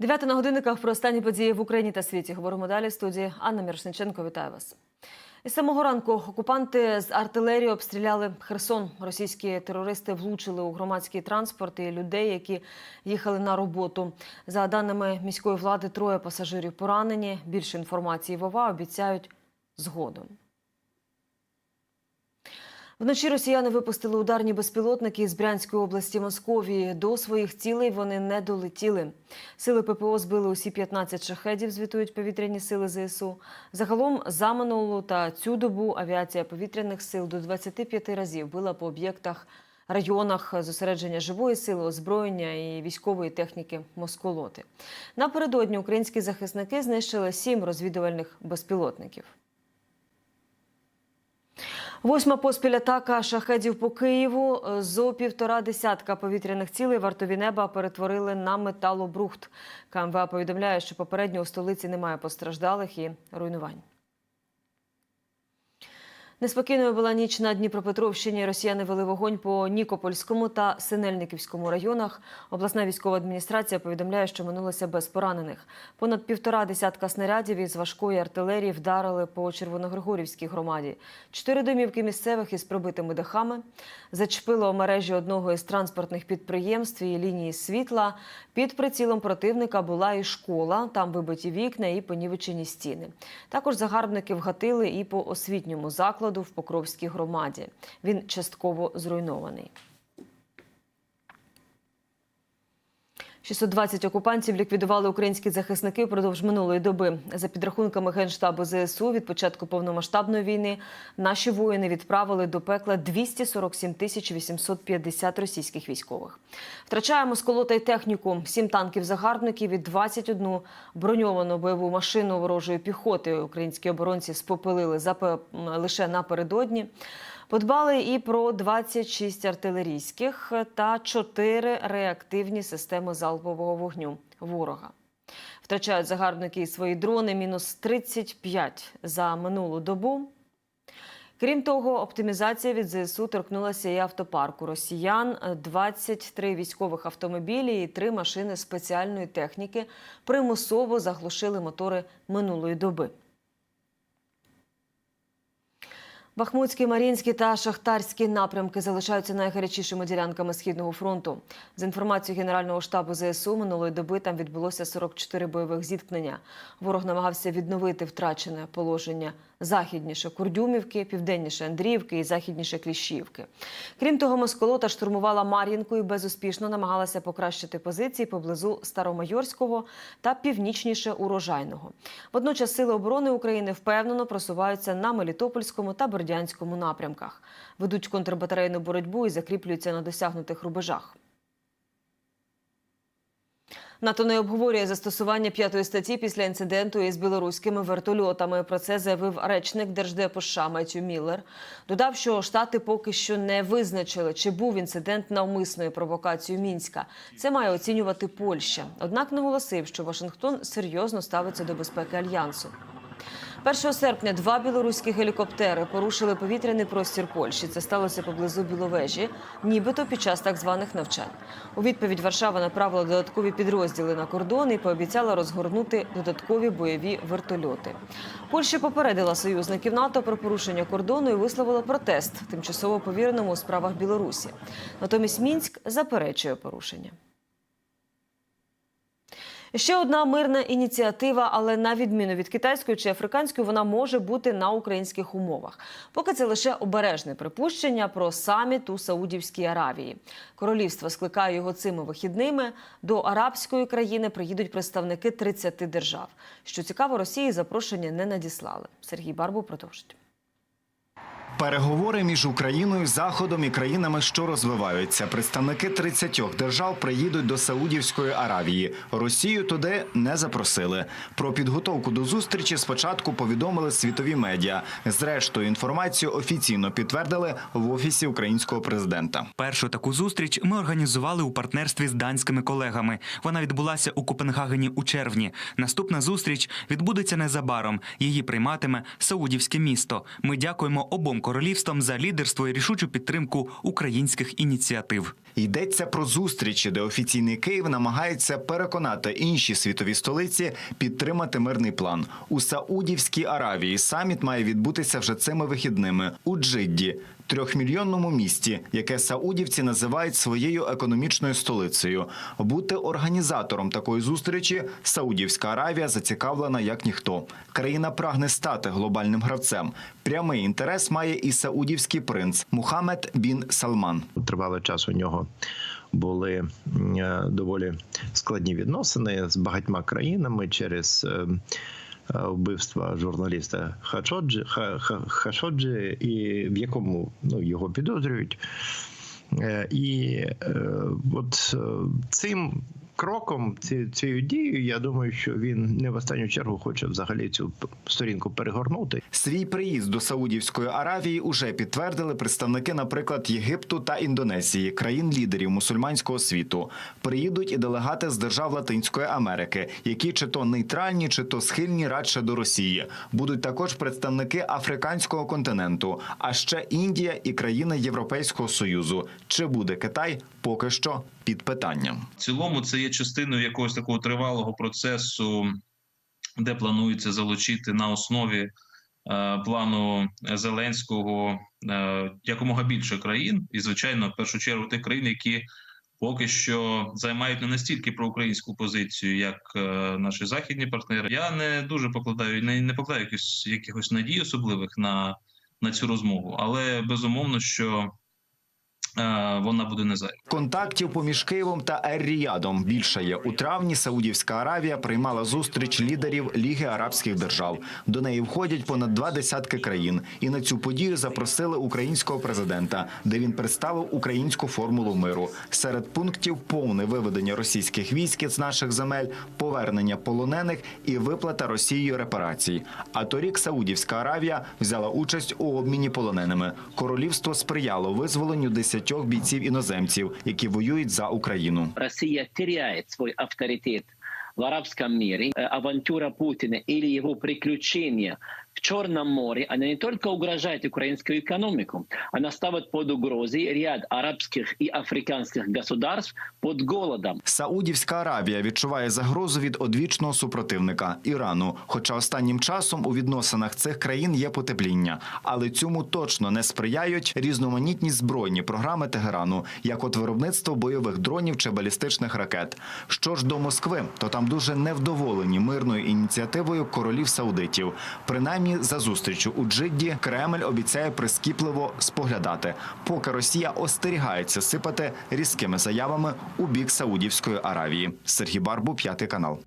Дев'ята на годинниках про останні події в Україні та світі. Говоримо далі в студії. Анна Мірошниченко, вітаю вас. Із самого ранку окупанти з артилерії обстріляли Херсон. Російські терористи влучили у громадський транспорт і людей, які їхали на роботу. За даними міської влади, троє пасажирів поранені. Більше інформації Вова обіцяють згодом. Вночі росіяни випустили ударні безпілотники з Брянської області Московії. До своїх цілей вони не долетіли. Сили ППО збили усі 15 шахедів, звітують повітряні сили ЗСУ. Загалом за минулу та цю добу авіація повітряних сил до 25 разів била по об'єктах, районах зосередження живої сили, озброєння і військової техніки Москолоти. Напередодні українські захисники знищили сім розвідувальних безпілотників. Восьма поспіль атака шахедів по Києву. Зо півтора десятка повітряних цілей вартові неба перетворили на металобрухт. КМВА повідомляє, що попередньо у столиці немає постраждалих і руйнувань. Неспокійною була ніч на Дніпропетровщині. Росіяни вели вогонь по Нікопольському та Синельниківському районах. Обласна військова адміністрація повідомляє, що минулося без поранених. Понад півтора десятка снарядів із важкої артилерії вдарили по Червоногригорівській громаді. Чотири домівки місцевих із пробитими дахами зачепило мережі одного із транспортних підприємств і лінії світла. Під прицілом противника була і школа. Там вибиті вікна і понівечені стіни. Також загарбники вгатили і по освітньому закладу в Покровській громаді. Він частково зруйнований. 620 окупантів ліквідували українські захисники впродовж минулої доби. За підрахунками генштабу ЗСУ від початку повномасштабної війни наші воїни відправили до пекла 247 тисяч 850 російських військових. Втрачаємо сколота й техніку, 7 танків загарбників і 21 броньовану бойову машину ворожої піхоти. Українські оборонці спопилили запе- лише напередодні. Подбали і про 26 артилерійських та 4 реактивні системи залпового вогню ворога. Втрачають загарбники і свої дрони мінус 35 за минулу добу. Крім того, оптимізація від ЗСУ торкнулася і автопарку росіян. 23 військових автомобілі і 3 машини спеціальної техніки примусово заглушили мотори минулої доби. Бахмутський, Мар'їнський та Шахтарські напрямки залишаються найгарячішими ділянками східного фронту. За інформацією Генерального штабу ЗСУ, минулої доби там відбулося 44 бойових зіткнення. Ворог намагався відновити втрачене положення західніше Курдюмівки, південніше Андріївки і західніше Кліщівки. Крім того, Москолота штурмувала Мар'їнку і безуспішно намагалася покращити позиції поблизу Старомайорського та північніше Урожайного. Водночас сили оборони України впевнено просуваються на Мелітопольському та Бердянському напрямках, ведуть контрбатарейну боротьбу і закріплюються на досягнутих рубежах. НАТО не обговорює застосування п'ятої статті після інциденту із білоруськими вертольотами. Про це заявив речник держдепу США Меттю Міллер. Додав, що штати поки що не визначили, чи був інцидент навмисною провокацією мінська. Це має оцінювати Польща. Однак наголосив, що Вашингтон серйозно ставиться до безпеки альянсу. 1 серпня два білоруські гелікоптери порушили повітряний простір Польщі. Це сталося поблизу Біловежі, нібито під час так званих навчань. У відповідь Варшава направила додаткові підрозділи на кордон і пообіцяла розгорнути додаткові бойові вертольоти. Польща попередила союзників НАТО про порушення кордону і висловила протест тимчасово повіреному у справах Білорусі. Натомість Мінськ заперечує порушення. Ще одна мирна ініціатива, але на відміну від китайської чи африканської, вона може бути на українських умовах. Поки це лише обережне припущення про саміт у Саудівській Аравії. Королівство скликає його цими вихідними. До арабської країни приїдуть представники 30 держав. Що цікаво, Росії запрошення не надіслали. Сергій Барбу продовжить. Переговори між Україною, Заходом і країнами, що розвиваються. Представники 30 держав приїдуть до Саудівської Аравії. Росію туди не запросили. Про підготовку до зустрічі спочатку повідомили світові медіа. Зрештою, інформацію офіційно підтвердили в офісі українського президента. Першу таку зустріч ми організували у партнерстві з данськими колегами. Вона відбулася у Копенгагені у червні. Наступна зустріч відбудеться незабаром. Її прийматиме Саудівське місто. Ми дякуємо обом королівствам за лідерство і рішучу підтримку українських ініціатив. Йдеться про зустрічі, де офіційний Київ намагається переконати інші світові столиці підтримати мирний план. У Саудівській Аравії саміт має відбутися вже цими вихідними у Джидді, трьохмільйонному місті, яке саудівці називають своєю економічною столицею. Бути організатором такої зустрічі Саудівська Аравія зацікавлена як ніхто. Країна прагне стати глобальним гравцем. Прямий інтерес має і саудівський принц Мухаммед бін Салман. тривалий час у нього були е, доволі складні відносини з багатьма країнами через е, е, журналіста Хашоджі, Ха- Ха- Хашоджі, і в якому ну, його підозрюють. І от цим кроком, ці, цією дією, я думаю, що він не в останню чергу хоче взагалі цю сторінку перегорнути. Свій приїзд до Саудівської Аравії уже підтвердили представники, наприклад, Єгипту та Індонезії, країн-лідерів мусульманського світу. Приїдуть і делегати з держав Латинської Америки, які чи то нейтральні, чи то схильні радше до Росії. Будуть також представники африканського континенту, а ще Індія і країни Європейського союзу. Чи буде Китай поки що під питанням. В цілому це є частиною якогось такого тривалого процесу, де планується залучити на основі е, плану Зеленського е, якомога більше країн, і звичайно, в першу чергу тих країн, які поки що займають не настільки проукраїнську позицію, як е, наші західні партнери. Я не дуже покладаю, не, не покладаю якихось, якихось надій особливих на, на цю розмову, але безумовно, що вона буде не зайва. Контактів поміж Києвом та Ер-Ріядом більше є. У травні Саудівська Аравія приймала зустріч лідерів Ліги Арабських держав. До неї входять понад два десятки країн. І на цю подію запросили українського президента, де він представив українську формулу миру. Серед пунктів повне виведення російських військ з наших земель, повернення полонених і виплата Росією репарацій. А торік Саудівська Аравія взяла участь у обміні полоненими. Королівство сприяло визволенню десятьох бійців іноземців, які воюють за Україну. Росія теряє свій авторитет в арабському мире. Э, Авантюра Путіна і його приключения в Черном море, она не только угрожает украинскую экономику, она ставит под угрозой ряд арабских и африканских государств под голодом. Саудівська Аравія відчуває загрозу від одвічного супротивника Ірану. Хоча останнім часом у відносинах цих країн є потепління, але цьому точно не сприяють різноманітні збройні програми Тегерану, як от виробництво бойових дронів чи балістичних ракет. Що ж до Москви, то там дуже невдоволені мирною ініціативою королів саудитів. Принаймні за зустрічю у Джидді Кремль обіцяє прискіпливо споглядати, поки Росія остерігається сипати різкими заявами у бік Саудівської Аравії. Сергій Барбу, п'ятий канал.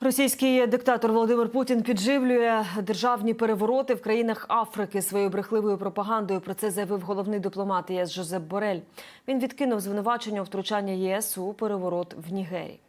Російський диктатор Володимир Путін підживлює державні перевороти в країнах Африки своєю брехливою пропагандою. Про це заявив головний дипломат ЄС Жозеп Борель. Він відкинув звинувачення у втручання ЄС у переворот в Нігерії.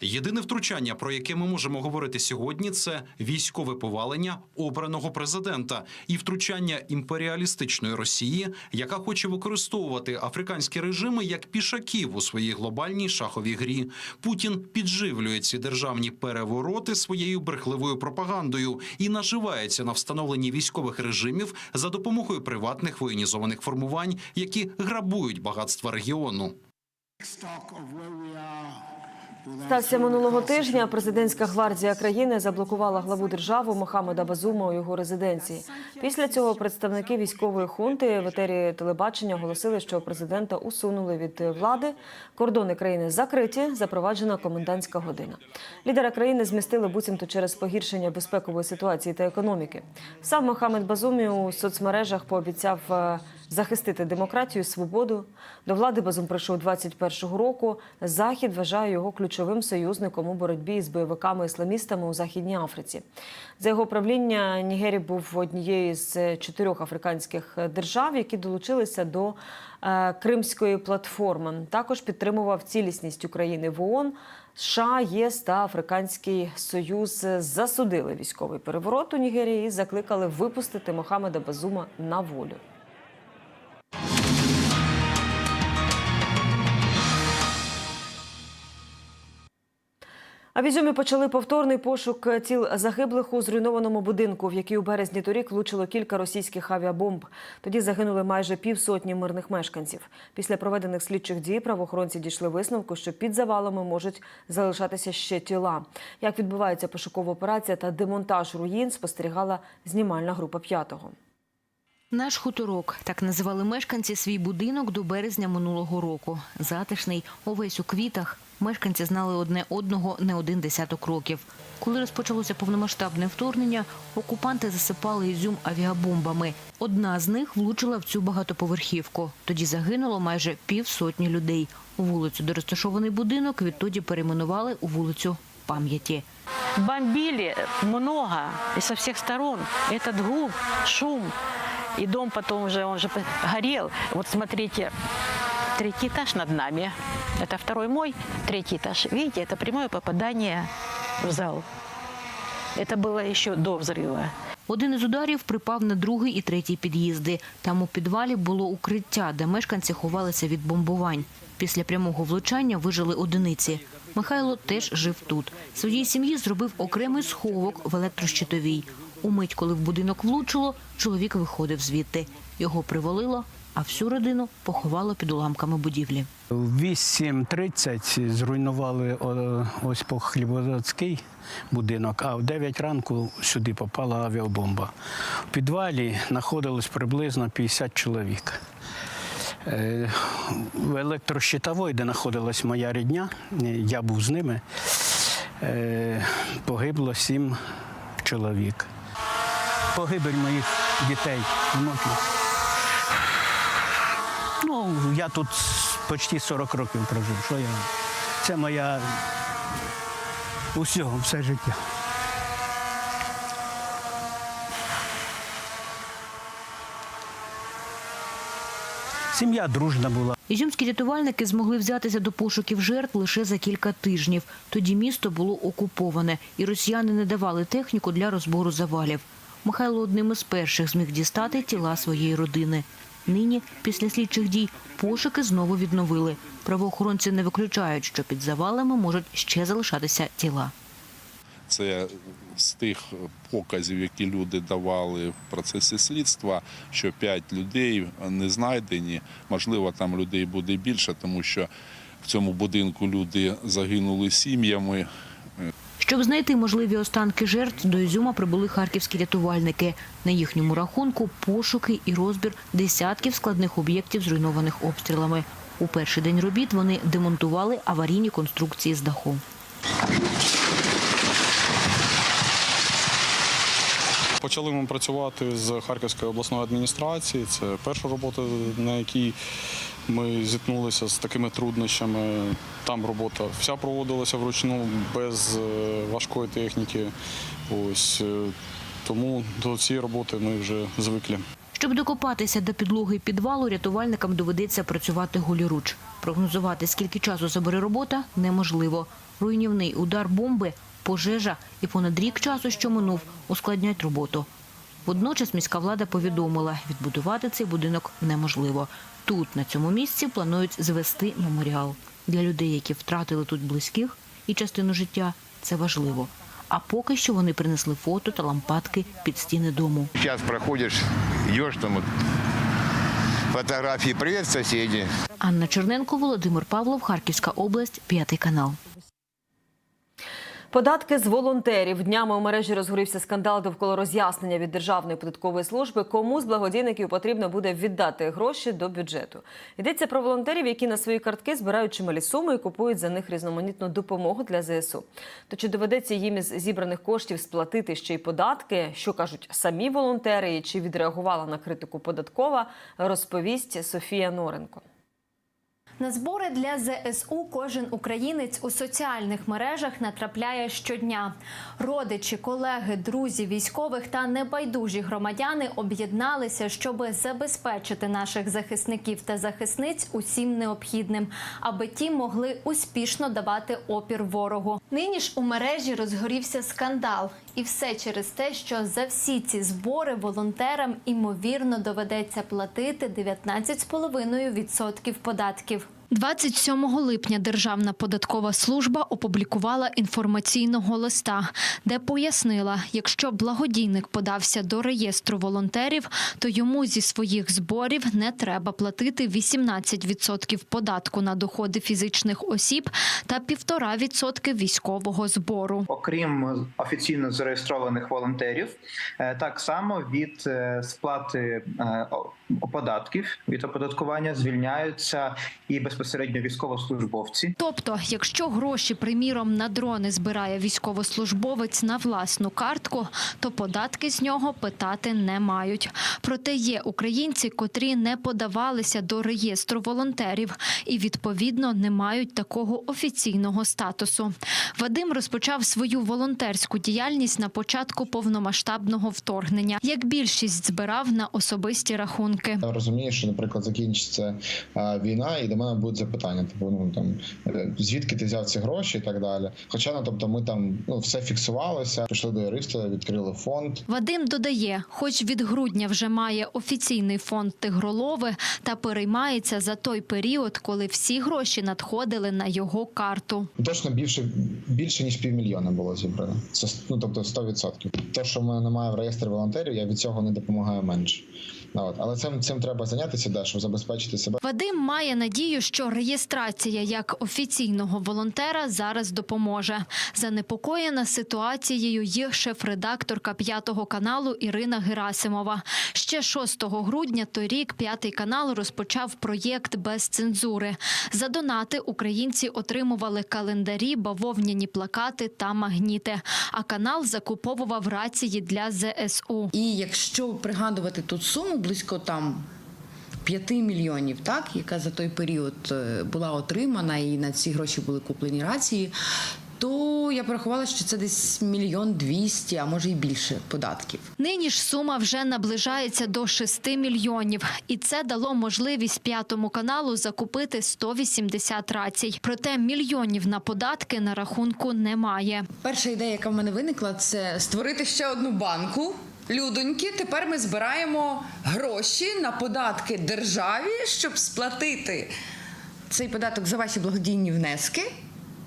Єдине втручання, про яке ми можемо говорити сьогодні, це військове повалення обраного президента і втручання імперіалістичної Росії, яка хоче використовувати африканські режими як пішаків у своїй глобальній шаховій грі. Путін підживлює ці державні перевороти своєю брехливою пропагандою і наживається на встановленні військових режимів за допомогою приватних воєнізованих формувань, які грабують багатства регіону. Стався минулого тижня. Президентська гвардія країни заблокувала главу держави Мохамеда Базума у його резиденції. Після цього представники військової хунти в етері телебачення оголосили, що президента усунули від влади. Кордони країни закриті. Запроваджена комендантська година. Лідера країни змістили буцімто через погіршення безпекової ситуації та економіки. Сам Мохамед Базумі у соцмережах пообіцяв е, захистити демократію, свободу. До влади Базум прийшов 21-го року. Захід вважає його ключовим союзником у боротьбі з бойовиками-ісламістами у Західній Африці. За його правління Нігерія був однією з чотирьох африканських держав, які долучилися до е, Кримської платформи. Також підтримував цілісність України в ООН. США, ЄС та Африканський Союз засудили військовий переворот у Нігерії і закликали випустити Мохамеда Базума на волю. А в Ізюмі почали повторний пошук тіл загиблих у зруйнованому будинку, в який у березні торік влучило кілька російських авіабомб. Тоді загинули майже півсотні мирних мешканців. Після проведених слідчих дій правоохоронці дійшли висновку, що під завалами можуть залишатися ще тіла. Як відбувається пошукова операція та демонтаж руїн, спостерігала знімальна група п'ятого. Наш хуторок так називали мешканці свій будинок до березня минулого року. Затишний, увесь у квітах. Мешканці знали одне одного не один десяток років. Коли розпочалося повномасштабне вторгнення, окупанти засипали ізюм авіабомбами. Одна з них влучила в цю багатоповерхівку. Тоді загинуло майже півсотні людей. Вулицю, де розташований будинок, відтоді перейменували у вулицю пам'яті. бомбили много и со всех сторон. Этот гул, шум. И дом потом уже, он же горел. Вот смотрите, третий этаж над нами. Это второй мой, третий этаж. Видите, это прямое попадание в зал. Это было еще до взрыва. Один із ударів припав на другий і третій під'їзди. Там у підвалі було укриття, де мешканці ховалися від бомбувань. Після прямого влучання вижили одиниці. Михайло теж жив тут. Своїй сім'ї зробив окремий сховок в електрощитовій. Умить, коли в будинок влучило, чоловік виходив звідти. Його привалило, а всю родину поховало під уламками будівлі. В 8.30 зруйнували ось по Хлібозаводський будинок, а в 9 ранку сюди попала авіабомба. В підвалі знаходилось приблизно 50 чоловік. Е, В електрощитовій, де знаходилась моя рідня, е, я був з ними, е, погибло 7 чоловік. Погибель моїх дітей, внуків. Ну, я тут почти 40 років прожив. Що я? Це моя усього, все життя. Сім'я дружна була. Ізюмські рятувальники змогли взятися до пошуків жертв лише за кілька тижнів. Тоді місто було окуповане, і росіяни не давали техніку для розбору завалів. Михайло одним із перших зміг дістати тіла своєї родини. Нині, після слідчих дій, пошуки знову відновили. Правоохоронці не виключають, що під завалами можуть ще залишатися тіла. Це з тих показів, які люди давали в процесі слідства, що п'ять людей не знайдені. Можливо, там людей буде більше, тому що в цьому будинку люди загинули сім'ями. Щоб знайти можливі останки жертв, до Ізюма прибули харківські рятувальники. На їхньому рахунку пошуки і розбір десятків складних об'єктів, зруйнованих обстрілами. У перший день робіт вони демонтували аварійні конструкції з даху. Почали ми працювати з Харківської обласної адміністрації. Це перша робота, на якій ми зіткнулися з такими труднощами. Там робота вся проводилася вручну без е, важкої техніки. Ось е, тому до цієї роботи ми вже звикли. Щоб докопатися до підлоги підвалу, рятувальникам доведеться працювати голіруч. Прогнозувати, скільки часу забере робота, неможливо. Руйнівний удар бомби, пожежа і понад рік часу, що минув, ускладнять роботу. Водночас міська влада повідомила, відбудувати цей будинок неможливо. Тут, на цьому місці, планують звести меморіал. Для людей, які втратили тут близьких і частину життя, це важливо. А поки що вони принесли фото та лампадки під стіни дому. Сейчас проходишь, идешь там вот, фотографии, привет, соседи. Анна Черненко, Володимир Павлов, Харківська область, п'ятий канал. Податки з волонтерів днями у мережі розгорівся скандал довкола роз'яснення від Державної податкової служби, кому з благодійників потрібно буде віддати гроші до бюджету. Йдеться про волонтерів, які на свої картки збирають чималі суми і купують за них різноманітну допомогу для ЗСУ. То чи доведеться їм із зібраних коштів сплатити ще й податки? Що кажуть самі волонтери, і чи відреагувала на критику податкова, розповість Софія Норенко. На збори для ЗСУ кожен українець у соціальних мережах натрапляє щодня. Родичі, колеги, друзі, військових та небайдужі громадяни об'єдналися, щоб забезпечити наших захисників та захисниць усім необхідним, аби ті могли успішно давати опір ворогу. Нині ж у мережі розгорівся скандал, і все через те, що за всі ці збори волонтерам імовірно доведеться платити 19,5% податків. 27 липня Державна податкова служба опублікувала інформаційного листа, де пояснила, якщо благодійник подався до реєстру волонтерів, то йому зі своїх зборів не треба платити 18% податку на доходи фізичних осіб та 1,5% військового збору. окрім офіційно зареєстрованих волонтерів, е, так само від е, сплати е, податків від оподаткування звільняються і безпосередньо військовослужбовці. Тобто, якщо гроші, приміром, на дрони збирає військовослужбовець на власну картку, то податки з нього питати не мають. Проте є українці, котрі не подавалися до реєстру волонтерів і відповідно не мають такого офіційного статусу. Вадим розпочав свою волонтерську діяльність на початку повномасштабного вторгнення. Як більшість збирав на особисті рахунки. Я розумію, що, наприклад, закінчиться а, війна, і до мене будуть запитання, типу, ну там е, звідки ти взяв ці гроші і так далі. Хоча ну, тобто, ми там ну все фіксувалося, пішли до юриста, відкрили фонд. Вадим додає, хоч від грудня вже має офіційний фонд Тигролови та переймається за той період, коли всі гроші надходили на його карту. Точно більше більше ніж півмільйона було зібрано. Це ну тобто 100%. Те, що в мене немає в реєстрі волонтерів, я від цього не допомагаю менше. От. Але цим цим треба зайнятися, да, щоб забезпечити себе. Вадим має надію, що реєстрація як офіційного волонтера зараз допоможе. Занепокоєна ситуацією є шеф-редакторка п'ятого каналу Ірина Герасимова. Ще 6 грудня торік п'ятий канал розпочав проєкт без цензури. За донати українці отримували календарі, бавовняні плакати та магніти. А канал закуповував рації для ЗСУ. І якщо пригадувати тут суму близько там 5 мільйонів, так, яка за той період е, була отримана, і на ці гроші були куплені рації, то я порахувала, що це десь мільйон двісті, а може й більше податків. Нині ж сума вже наближається до 6 мільйонів, і це дало можливість п'ятому каналу закупити 180 рацій. Проте мільйонів на податки на рахунку немає. Перша ідея, яка в мене виникла, це створити ще одну банку. Людоньки, тепер ми збираємо гроші на податки державі, щоб сплатити цей податок за ваші благодійні внески,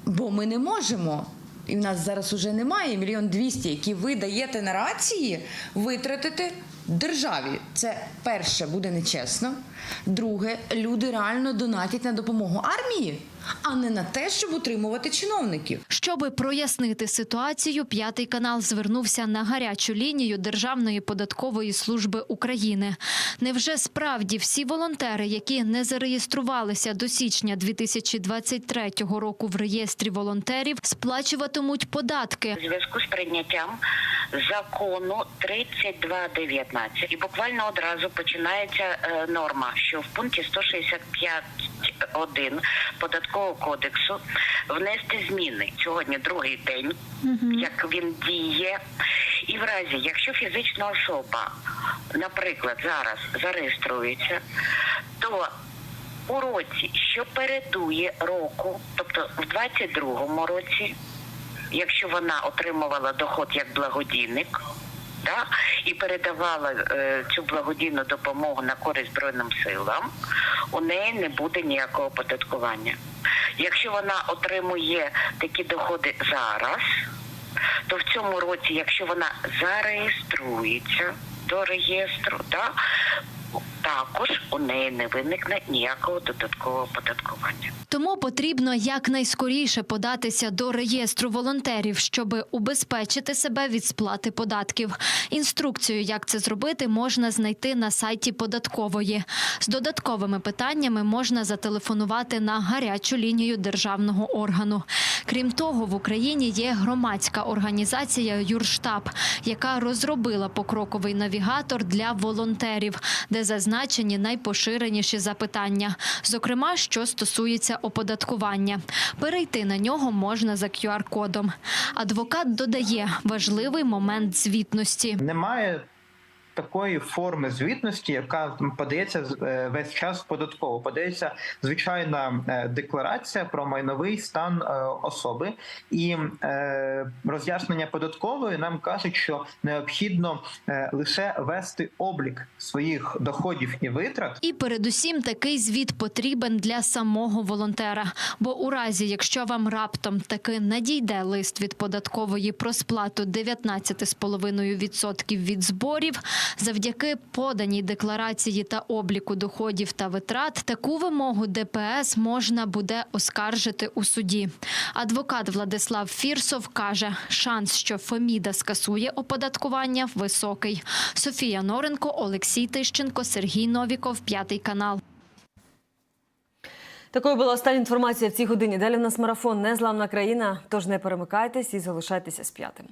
бо ми не можемо. І в нас зараз уже немає мільйон двісті, які ви даєте на рації, витратити державі. Це перше буде нечесно. Друге, люди реально донатять на допомогу армії, а не на те, щоб утримувати чиновників. Щоби прояснити ситуацію, п'ятий канал звернувся на гарячу лінію Державної податкової служби України. Невже справді всі волонтери, які не зареєструвалися до січня 2023 року в реєстрі волонтерів, сплачуватимуть податки? У зв'язку з прийняттям закону 3219 і буквально одразу починається е, норма, що в пункті 165.1 податкового кодексу внести зміни сьогодні другий день, як він діє, і в разі, якщо фізична особа, наприклад, зараз зареєструється, то у році, що передує року, тобто в 22-му році, якщо вона отримувала доход як благодійник, да, і передавала е, цю благодійну допомогу на користь Збройним силам, у неї не буде ніякого оподаткування. Якщо вона отримує такі доходи зараз, то в цьому році, якщо вона зареєструється до реєстру, да, також у неї не виникне ніякого додаткового оподаткування. Тому потрібно якнайскоріше податися до реєстру волонтерів, щоб убезпечити себе від сплати податків. Інструкцію, як це зробити, можна знайти на сайті податкової. З додатковими питаннями можна зателефонувати на гарячу лінію державного органу. Крім того, в Україні є громадська організація Юрштаб, яка розробила покроковий навігатор для волонтерів, де зазначені найпоширеніші запитання, зокрема, що стосується оподаткування. Перейти на нього можна за QR-кодом. Адвокат додає важливий момент звітності. Немає такої форми звітності, яка подається е, весь час податково. Подається звичайна е, декларація про майновий стан е, особи, і роз'яснення податкової нам кажуть, що необхідно лише вести облік своїх доходів і витрат. І передусім такий звіт потрібен для самого волонтера. Бо у разі, якщо вам раптом таки надійде лист від податкової про сплату 19,5% від зборів, завдяки поданій декларації та обліку доходів та витрат, таку вимогу ДПС можна буде оскаржити у суді. Адвокат Владислав Фірсов каже, шанс, що Феміда скасує оподаткування, високий. Софія Норенко, Олексій Тищенко, Сергій Новіков, п'ятий канал. Такою була остання інформація в цій годині. Далі в нас марафон Незламна країна. Тож не перемикайтесь і залишайтеся з п'ятим.